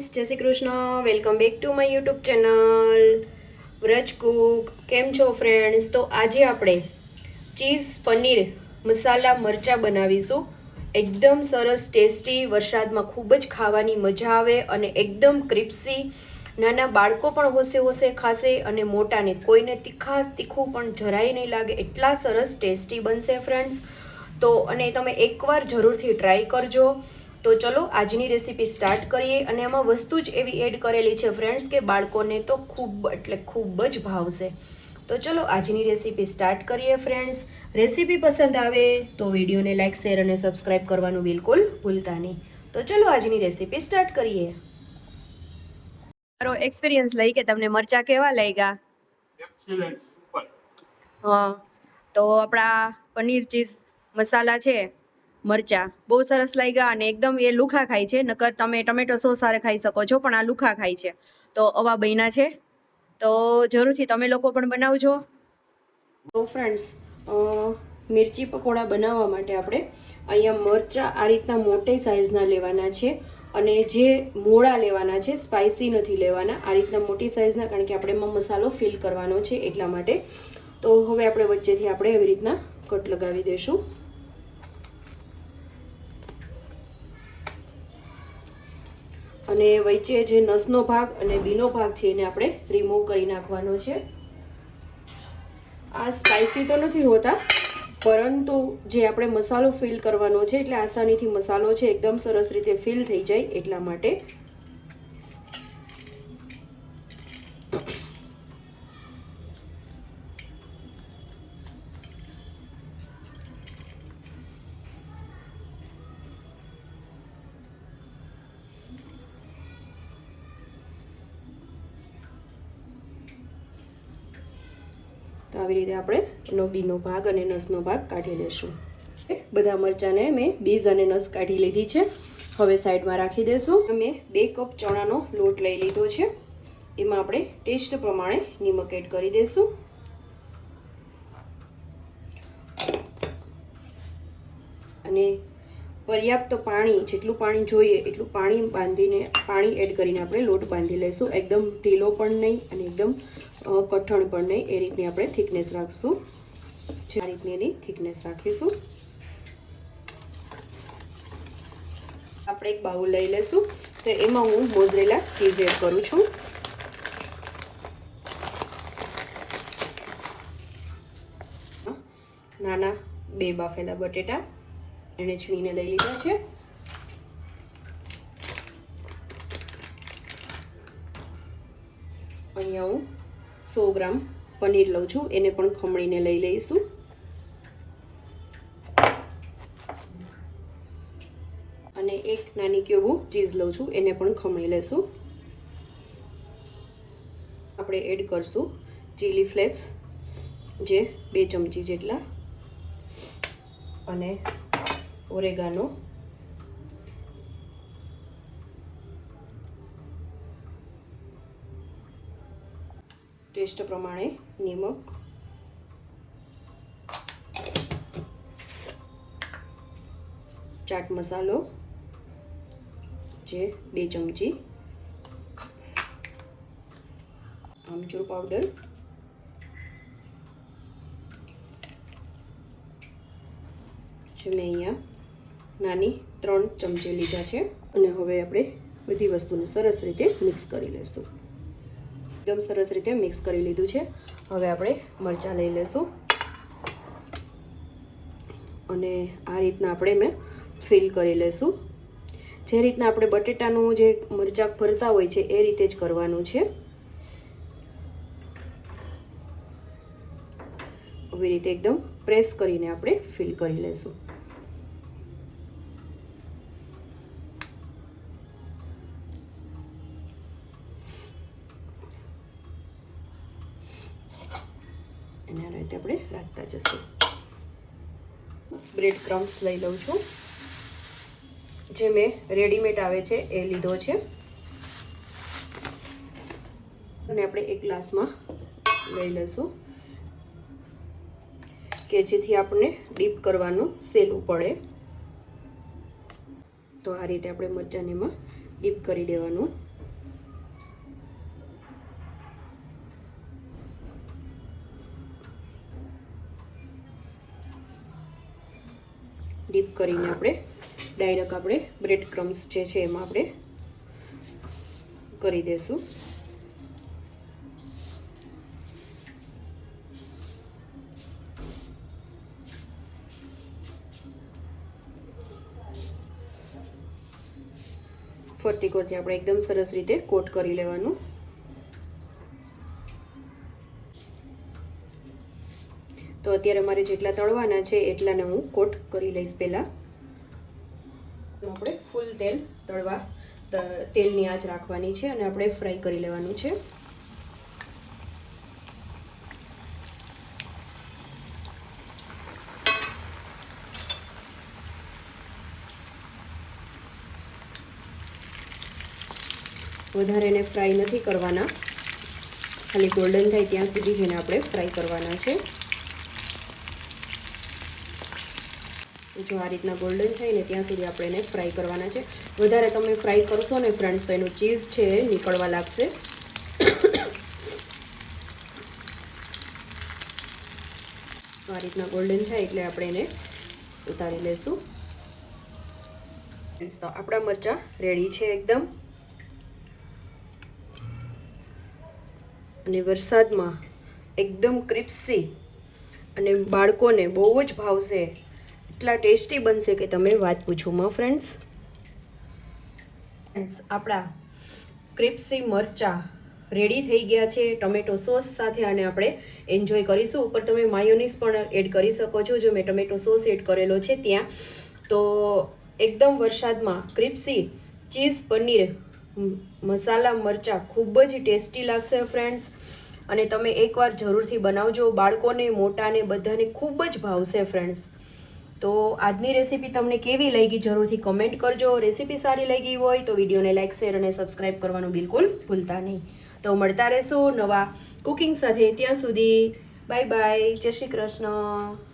Friends Jai Shri Krishna. Welcome back to my YouTube channel Vraj cook કેમ છો friends તો આજે આપણે ચીઝ પનીર, મસાલા, મરચાં બનાવીશું. એકદમ સરસ ટેસ્ટી વરસાદમાં ખૂબ જ ખાવાની મજા આવે અને એકદમ ક્રિપ્સી નાના બાળકો પણ હોશે હોશે ખાશે અને મોટાને કોઈને તીખા તીખું પણ જરાય નહીં લાગે. એટલા સરસ ટેસ્ટી બનશે ફ્રેન્ડ્સ તો અને તમે એકવાર જરૂરથી ટ્રાય કરજો. તો ચલો આજની રેસીપી સ્ટાર્ટ કરીએ અને એમાં વસ્તુ જ એવી એડ કરેલી છે ફ્રેન્ડ્સ કે બાળકોને તો ખૂબ એટલે ખૂબ જ ભાવશે. તો ચલો આજની રેસીપી સ્ટાર્ટ કરીએ ફ્રેન્ડ્સ રેસીપી પસંદ આવે તો વિડીયોને લાઇક શેર અને સબસ્ક્રાઈબ કરવાનું બિલકુલ ભૂલતા નહીં. તો ચલો આજની રેસીપી સ્ટાર્ટ કરીએ. મારો એક્સપિરિયન્સ લઈ કે તમને મરચા કેવા લાગ્યા? હા તો આપણા પનીર ચીઝ મસાલા છે. મરચા. બહુ સરસ લાગ્યા અને એકદમ એ લુખા ખાય છે. નકર તમે ટમેટો સોસ સારે ખાઈ શકો છો, પણ આ લુખા ખાય છે. તો અવા બન્યા છે. તો જરૂરથી તમે લોકો પણ બનાવજો. તો ફ્રેન્ડ્સ મિરચી પકોડા બનાવવા માટે આપણે અહીંયા મરચાં આ રીતના મોટી સાઇઝના લેવાના છે અને જે મોળા લેવાના છે સ્પાઇસી નથી લેવાના, આ રીતના મોટી સાઇઝના કારણ કે આપણે એમાં મસાલો ફિલ કરવાનો છે એટલા માટે. તો હવે આપણે વચ્ચેથી આપણે એવી રીતના કટ લગાવી દઈશું. અને વચ્ચે જે નસનો ભાગ અને બીનો ભાગ છે એને આપણે રિમૂવ કરી નાખવાનો છે. આ સ્પાઇસી તો નથી હોતા, પરંતુ જે આપણે મસાલો ફિલ કરવાનો છે, એટલે આસાનીથી મસાલો છે, એકદમ સરસ રીતે ફિલ થઈ જાય એટલા માટે. તો આવી રીતે આપણે એનો બીનો ભાગ અને નસનો ભાગ કાઢી લેશું. બધા મરચાંને મેં બીજ અને નસ કાઢી લીધી છે. હવે સાઈડમાં રાખી દઈશું મેં બે કપ ચણાનો લોટ લઈ લીધો છે. એમાં આપણે ટેસ્ટ પ્રમાણે નિમક એડ કરી દઈશું અને પર્યાપ્ત પાણી, જેટલું પાણી જોઈએ એટલું પાણી બાંધીને, પાણી એડ કરીને આપણે લોટ બાંધી લઈશું. એકદમ ઢીલો પણ નહીં અને એકદમ કઠણ પણ નહીં. એ રીતની આપણે થિકનેસ રાખશું. આ રીતની એની થિકનેસ રાખીશું. આપણે એક બાઉલ લઈ લઈશું. તો એમાં હું મોઝરેલા ચીઝ એડ કરું છું. નાના બે બાફેલા બટેટા. એને છીણીને લઈ લીધા છે. અહીંયા હું સો ગ્રામ પનીર લઉં છું, એને પણ ખમણીને લઈ લઈશું. અને એક નાની ક્યુબ ચીઝ લઉં છું, એને પણ ખમણી લેશું. આપણે એડ કરશું ચીલી ફ્લેક્સ, જે બે ચમચી જેટલા. અને ઓરેગાનો ટેસ્ટ પ્રમાણે નિમક. ચાટ મસાલો જે બે ચમચી. આમચૂર પાવડર જે મેં અહીંયા નાની ત્રણ ચમચી લીધા છે અને હવે આપણે બધી વસ્તુને સરસ રીતે મિક્સ કરી લઈશું. એકદમ સરસ રીતે મિક્સ કરી લીધું છે. હવે આપણે મરચાં લઈ લઈશું. અને આ રીતના આપણે મેં ફિલ કરી લઈશું. જે રીતના આપણે બટેટાનું જે મરચાં ભરતા હોય છે, એ રીતે જ કરવાનું છે. આવી રીતે એકદમ પ્રેસ કરીને આપણે ફિલ કરી લઈશું એને આ રીતે આપણે રાખતા જશું. બ્રેડ ક્રમ્સ લઈ લઉં છું. જે મેં રેડીમેડ આવે છે, એ લીધો છે. અને આપણે એક ગ્લાસમાં લઈ લઈશું. કે જેથી આપણને ડીપ કરવાનું સહેલું પડે. તો આ રીતે આપણે મરચાંને એમાં ડીપ કરી દેવાનું. સ્કીપ કરીને આપણે ડાયરેક્ટ આપણે બ્રેડ ક્રમ્સ જે છે એમાં આપણે કરી દઈશું ફરતી કોરથી આપણે એકદમ સરસ રીતે કોટ કરી લેવાનું. તો અત્યારે મારે જેટલા તળવાના છે એટલાને હું કોટ કરી લઈશ પહેલાં. આપણે ફૂલ તેલ તળવા તેલની આંચ રાખવાની છે અને આપણે ફ્રાય કરી લેવાનું છે. વધારે એને ફ્રાય નથી કરવાના. ખાલી ગોલ્ડન થાય ત્યાં સુધી જ એને આપણે ફ્રાય કરવાના છે. જો આ રીતના ગોલ્ડન થાય ને ત્યાં સુધી આપણે એને ફ્રાય કરવાના છે. વધારે તમે ફ્રાય કરશો ને ફ્રેન્ડ્સ તો એનું ચીઝ છે નીકળવા લાગશે. આ રીતના ગોલ્ડન થાય એટલે આપણે એને ઉતારી Friends, તો આપણા મરચાં રેડી છે એકદમ. અને વરસાદમાં એકદમ ક્રિપ્સી અને બાળકોને બહુ જ ભાવશે. એટલા ટેસ્ટી બનશે કે તમે વાત પૂછો, માં ફ્રેન્ડ્સ ફ્રેન્ડ્સ આપણા ક્રિપ્સી મરચા રેડી થઈ ગયા છે, ટમેટો સોસ સાથે અને આપણે એન્જોય કરીશું. ઉપર તમે માયોનીઝ પણ એડ કરી શકો છો, જો મેં ટમેટો સોસ એડ કરેલો છે ત્યાં. તો એકદમ વરસાદમાં ક્રિપ્સી ચીઝ પનીર મસાલા મરચાં ખૂબ જ ટેસ્ટી લાગશે ફ્રેન્ડ્સ અને તમે એકવાર જરૂરથી બનાવજો. બાળકોને, મોટાને, બધાને ખૂબ જ ભાવશે ફ્રેન્ડ્સ તો આજની રેસીપી તમને કેવી લાગી જરૂરથી કમેન્ટ કરજો. રેસીપી સારી લાગી હોય તો વિડીયોને લાઇક શેર અને સબસ્ક્રાઇબ કરવાનું બિલકુલ ભૂલતા નહીં. તો મળતા રહેશું નવા કુકિંગ સાથે ત્યાં સુધી. બાય બાય જય શ્રી કૃષ્ણ.